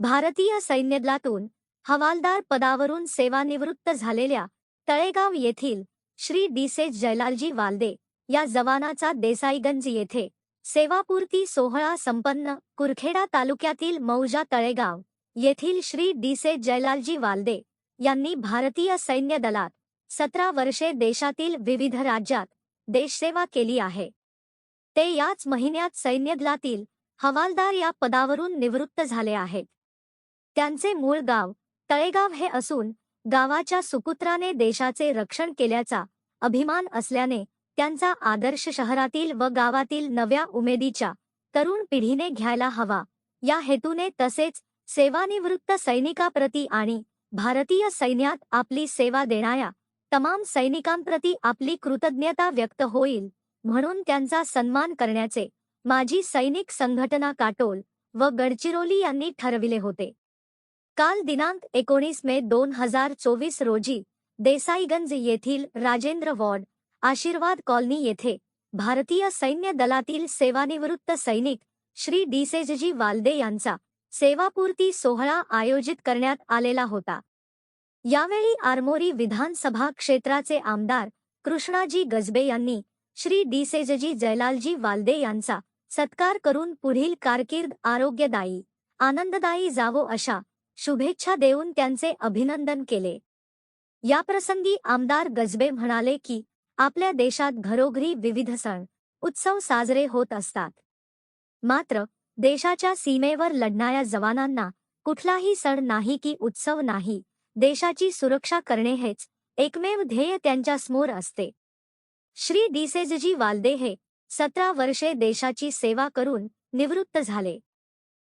भारतीय सैन्यदलातून हवालदार पदावरून सेवानिवृत्त झालेल्या तळेगाव येथील श्री डीसे जयलालजी वाल्दे या जवानाचा देसाईगंज येथे सेवापूर्ती सोहळा संपन्न कुरखेडा तालुक्यातील मौजा तळेगाव येथील श्री डिसे जयलालजी वाल्दे यांनी भारतीय सैन्य दलात सतरा वर्षे देशातील विविध राज्यात देशसेवा केली आहे. ते याच महिन्यात सैन्यदलातील हवालदार या पदावरून निवृत्त झाले आहेत. त्यांचे मूळ गाव तळेगाव हे असून गावाच्या सुपुत्राने देशाचे रक्षण केल्याचा अभिमान असल्याने त्यांचा आदर्श शहरातील व गावातील नव्या उमेदीच्या तरुण पिढीने घ्यायला हवा. या हेतूने तसेच सेवानिवृत्त सैनिकाप्रती आणि भारतीय सैन्यात आपली सेवा देणाऱ्या तमाम सैनिकांप्रती आपली कृतज्ञता व्यक्त होईल म्हणून त्यांचा सन्मान करण्याचे माजी सैनिक संघटना काटोल व गडचिरोली यांनी ठरविले होते. काल दिनांक एकोणीस मे दोन हजार चोवीस रोजी देसाईगंज येथील राजेंद्र वॉर्ड आशीर्वाद कॉलनी येथे भारतीय सैन्य दलातील सेवानिवृत्त सैनिक श्री डिसेजजी वाल्दे यांचा सेवापूर्ती सोहळा आयोजित करण्यात आलेला होता. यावेळी आरमोरी विधानसभा क्षेत्राचे आमदार कृष्णाजी गजबे यांनी श्री डिसेजजी जयलालजी वाल्दे यांचा सत्कार करून पुढील कारकीर्द आरोग्यदायी आनंददायी जावो अशा शुभेच्छा देऊन त्यांचे अभिनंदन केले. याप्रसंगी आमदार गजबे म्हणाले की आपल्या देशात घरोघरी विविध सण उत्सव साजरे होत असतात. मात्र देशाच्या सीमेवर लढणाऱ्या जवानांना कुठलाही सण नाही की उत्सव नाही देशाची सुरक्षा करणे हेच एकमेव ध्येय त्यांच्यासमोर असते. श्री डिसेजजी वाल्दे हे सतरा वर्षे देशाची सेवा करून निवृत्त झाले.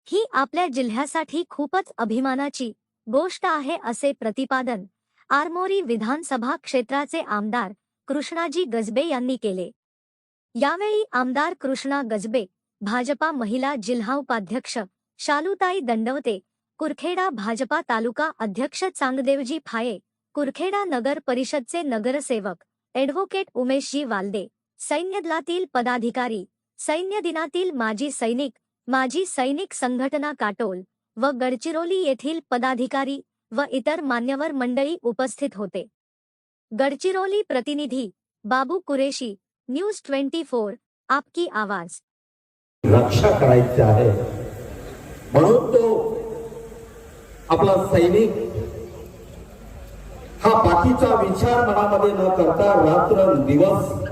ही आपल्या जिल्ह्यासाठी खूपच अभिमानाची गोष्ट आहे असे प्रतिपादन आरमोरी विधानसभा क्षेत्राचे आमदार कृष्णाजी गजबे यांनी केले. यावेळी आमदार कृष्णा गजबे भाजपा महिला जिल्हा उपाध्यक्ष शालुताई दंडवते कुरखेडा भाजपा तालुका अध्यक्ष चांगदेवजी फाये कुरखेडा नगर परिषदचे नगरसेवक ॲडव्होकेट उमेशजी वाल्दे सैन्यदलातील पदाधिकारी सैन्य दिनातील माजी सैनिक माजी सैनिक संघटना काटोल व गडचिरोली येथील पदाधिकारी व इतर मान्यवर मंडळी उपस्थित होते. गडचिरोली प्रतिनिधी Babu Qureshi news twenty four आपकी आवाज. रक्षा करायची आहे. म्हणून तो आपला सैनिक हा बाकीचा विचार मनामध्ये न करता रात्र दिवस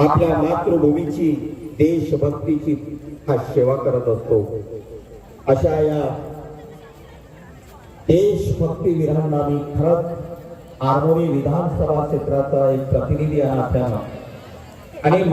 आपल्या मातृभूमीची देशभक्तीची हा सेवा करत असतो. अशा या देशभक्ती वीरांना मी खरंच आरमोरी विधानसभा क्षेत्राचा एक प्रतिनिधी आहे आपल्याला. आणि